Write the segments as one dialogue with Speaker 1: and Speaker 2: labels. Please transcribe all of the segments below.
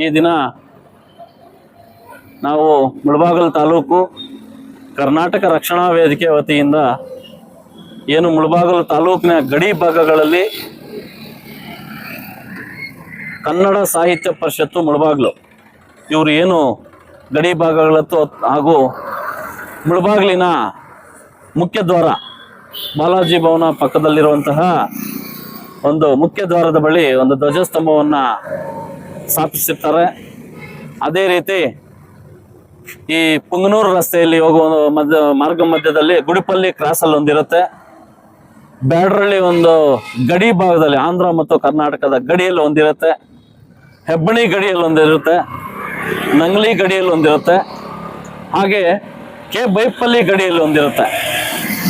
Speaker 1: ಈ ದಿನ ನಾವು ಮುಳಬಾಗಲ್ ತಾಲೂಕು ಕರ್ನಾಟಕ ರಕ್ಷಣಾ ವೇದಿಕೆ ವತಿಯಿಂದ ಏನು ಮುಳಬಾಗಲು ತಾಲೂಕಿನ ಗಡಿ ಭಾಗಗಳಲ್ಲಿ ಕನ್ನಡ ಸಾಹಿತ್ಯ ಪರಿಷತ್ತು ಮುಳಬಾಗ್ಲು, ಇವರು ಏನು ಗಡಿ ಭಾಗಗಳತ್ತು ಹಾಗೂ ಮುಳಬಾಗ್ಲಿನ ಮುಖ್ಯ ದ್ವಾರ ಬಾಲಾಜಿ ಭವನ ಪಕ್ಕದಲ್ಲಿರುವಂತಹ ಒಂದು ಮುಖ್ಯ ದ್ವಾರದ ಬಳಿ ಒಂದು ಧ್ವಜಸ್ತಂಭವನ್ನು ಸ್ಥಾಪಿಸಿರ್ತಾರೆ ಅದೇ ರೀತಿ ಈ ಪುಂಗನೂರು ರಸ್ತೆಯಲ್ಲಿ ಹೋಗುವ ಮಧ್ಯ, ಮಾರ್ಗ ಮಧ್ಯದಲ್ಲಿ ಗುಡಿಪಲ್ಲಿ ಕ್ರಾಸಲ್ಲಿ ಒಂದಿರುತ್ತೆ. ಬ್ಯಾಡ್ರಳ್ಳಿ ಒಂದು ಗಡಿ ಭಾಗದಲ್ಲಿ ಆಂಧ್ರ ಮತ್ತು ಕರ್ನಾಟಕದ ಗಡಿಯಲ್ಲಿ ಒಂದಿರುತ್ತೆ. ಹೆಬ್ಬಣಿ ಗಡಿಯಲ್ಲಿ ಒಂದಿರುತ್ತೆ. ನಂಗ್ಲಿ ಗಡಿಯಲ್ಲಿ ಒಂದಿರುತ್ತೆ. ಹಾಗೆ ಕೆ ಬೈಪಲ್ಲಿ ಗಡಿಯಲ್ಲಿ ಒಂದಿರುತ್ತೆ.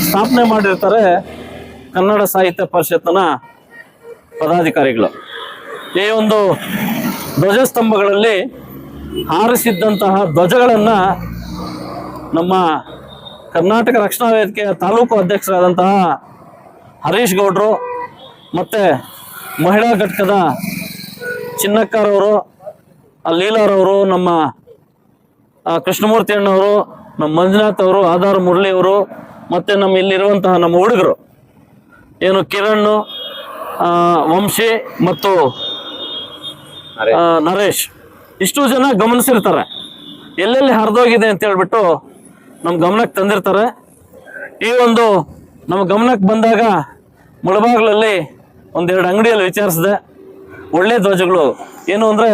Speaker 1: ಸ್ಥಾಪನೆ ಮಾಡಿರ್ತಾರೆ ಕನ್ನಡ ಸಾಹಿತ್ಯ ಪರಿಷತ್ತಿನ ಪದಾಧಿಕಾರಿಗಳು. ಈ ಒಂದು ಧ್ವಜಸ್ತಂಭಗಳಲ್ಲಿ ಹಾರಿಸಿದ್ದಂತಹ ಧ್ವಜಗಳನ್ನು ನಮ್ಮ ಕರ್ನಾಟಕ ರಕ್ಷಣಾ ವೇದಿಕೆಯ ತಾಲೂಕು ಅಧ್ಯಕ್ಷರಾದಂತಹ ಹರೀಶ್ ಗೌಡ್ರು ಮತ್ತು ಮಹಿಳಾ ಘಟಕದ ಚಿನ್ನಕ್ಕರವರು ಲೀಲಾರವರು ನಮ್ಮ ಕೃಷ್ಣಮೂರ್ತಿ ಅಣ್ಣವರು, ನಮ್ಮ ಮಂಜುನಾಥ್ ಅವರು, ಆಧಾರ್ ಮುರಳಿ ಅವರು, ಮತ್ತು ನಮ್ಮ ಇಲ್ಲಿರುವಂತಹ ನಮ್ಮ ಹುಡುಗರು, ಏನು ಕಿರಣ್ ವಂಶಿ ಮತ್ತು ನರೇಶ್. ಇಷ್ಟು ಜನ ಗಮನಿಸಿರ್ತಾರೆ. ಎಲ್ಲೆಲ್ಲಿ ಹರಿದೋಗಿದೆ ಅಂತ ಹೇಳ್ಬಿಟ್ಟು ನಮ್ಮ ಗಮನಕ್ಕೆ ತಂದಿರ್ತಾರೆ. ಈ ಒಂದು ನಮ್ಮ ಗಮನಕ್ಕೆ ಬಂದಾಗ ಮುಳಬಾಗ್ಲಲ್ಲಿ ಒಂದೆರಡು ಅಂಗಡಿಯಲ್ಲಿ ವಿಚಾರಿಸಿದೆ, ಒಳ್ಳೆ ಧ್ವಜಗಳು. ಏನು ಅಂದರೆ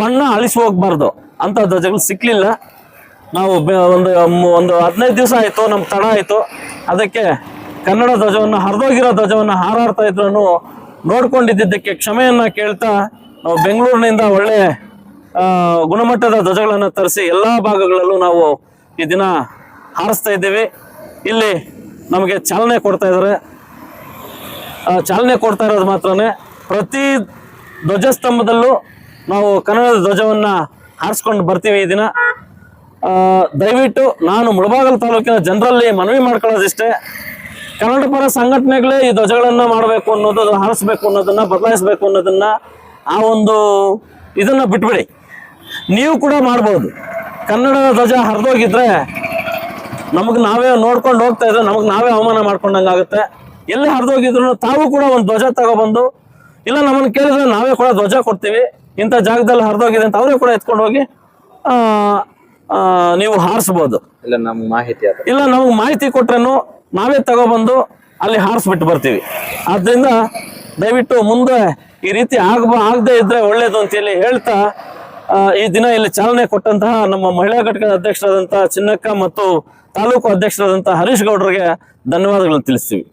Speaker 1: ಬಣ್ಣ ಅಳಿಸಿ ಹೋಗ್ಬಾರ್ದು. ಅಂಥ ಧ್ವಜಗಳು ಸಿಕ್ಕಲಿಲ್ಲ ನಾವು ಒಂದು ಒಂದು ಹದಿನೈದು ದಿವಸ ಆಯಿತು ನಮ್ಮ ತಡ ಆಯಿತು. ಅದಕ್ಕೆ ಕನ್ನಡ ಧ್ವಜವನ್ನು, ಹರಿದೋಗಿರೋ ಧ್ವಜವನ್ನು ಹಾರಾಡ್ತಾ ಇದ್ರೂ ನೋಡ್ಕೊಂಡಿದ್ದಕ್ಕೆ ಕ್ಷಮೆಯನ್ನು ಕೇಳ್ತಾ ನಾವು ಬೆಂಗಳೂರಿನಿಂದ ಒಳ್ಳೆ ಗುಣಮಟ್ಟದ ಧ್ವಜಗಳನ್ನು ತರಿಸಿ ಎಲ್ಲ ಭಾಗಗಳಲ್ಲೂ ನಾವು ಈ ದಿನ ಹಾರಿಸ್ತಾ ಇದ್ದೀವಿ. ಇಲ್ಲಿ ನಮಗೆ ಚಾಲನೆ ಕೊಡ್ತಾ ಇದ್ದಾರೆ. ಚಾಲನೆ ಕೊಡ್ತಾ ಇರೋದು ಮಾತ್ರನೇ ಪ್ರತಿ ಧ್ವಜಸ್ತಂಭದಲ್ಲೂ ನಾವು ಕನ್ನಡದ ಧ್ವಜವನ್ನು ಹಾರಿಸ್ಕೊಂಡು ಬರ್ತೀವಿ ಈ ದಿನ. ದಯವಿಟ್ಟು ನಾನು ಮುಳಬಾಗಲ್ ತಾಲೂಕಿನ ಜನರಲ್ಲಿ ಮನವಿ ಮಾಡ್ಕೊಳ್ಳೋದಿಷ್ಟೇ. ಕನ್ನಡ ಪರ ಸಂಘಟನೆಗಳೇ ಈ ಧ್ವಜಗಳನ್ನು ಮಾಡಬೇಕು ಅನ್ನೋದು, ಹಾರಿಸ್ಬೇಕು ಅನ್ನೋದನ್ನ ಬದಲಾಯಿಸಬೇಕು ಅನ್ನೋದನ್ನ ಆ ಒಂದು ಇದನ್ನ ಬಿಟ್ಬಿಡಿ. ನೀವು ಕೂಡ ಮಾಡ್ಬೋದು. ಕನ್ನಡದ ಧ್ವಜ ಹರಿದೋಗಿದ್ರೆ ನಮಗೆ ನಾವೇ ನೋಡ್ಕೊಂಡು ಹೋಗ್ತಾ ಇದ್ರೆ ನಮಗೆ ನಾವೇ ಅವಮಾನ ಮಾಡ್ಕೊಂಡಂಗೆ ಆಗುತ್ತೆ. ಎಲ್ಲಿ ಹರಿದೋಗಿದ್ರು ತಾವು ಕೂಡ ಒಂದು ಧ್ವಜ ತಗೊಬಂದು ಇಲ್ಲ ನಮ್ಮನ್ನು ಕೇಳಿದ್ರೆ ನಾವೇ ಕೂಡ ಧ್ವಜ ಕೊಡ್ತೀವಿ. ಇಂಥ ಜಾಗದಲ್ಲಿ ಹರಿದೋಗಿದೆ ಅಂತ ಅವರೇ ಕೂಡ ಎತ್ಕೊಂಡು ಹೋಗಿ ನೀವು ಹಾರಿಸ್ಬೋದು.
Speaker 2: ಇಲ್ಲ ನಮ್ಗೆ ಮಾಹಿತಿ
Speaker 1: ಇಲ್ಲ ನಮಗೆ ಮಾಹಿತಿ ಕೊಟ್ರೇನು ನಾವೇ ತಗೊಬಂದು ಅಲ್ಲಿ ಹಾರಿಸ್ಬಿಟ್ಟು ಬರ್ತೀವಿ. ಆದ್ರಿಂದ ದಯವಿಟ್ಟು ಮುಂದೆ ಈ ರೀತಿ ಆಗಬ ಆಗದೆ ಇದ್ರೆ ಒಳ್ಳೇದು ಅಂತೇಳಿ ಹೇಳ್ತಾ ಆ, ಈ ದಿನ ಇಲ್ಲಿ ಚಾಲನೆ ಕೊಟ್ಟಂತಹ ನಮ್ಮ ಮಹಿಳಾ ಘಟಕದ ಅಧ್ಯಕ್ಷರಾದಂತಹ ಚಿನ್ನಕ್ಕ ಮತ್ತು ತಾಲೂಕು ಅಧ್ಯಕ್ಷರಾದಂತಹ ಹರೀಶ್ ಗೌಡರಿಗೆ ಧನ್ಯವಾದಗಳನ್ನು ತಿಳಿಸ್ತೀವಿ.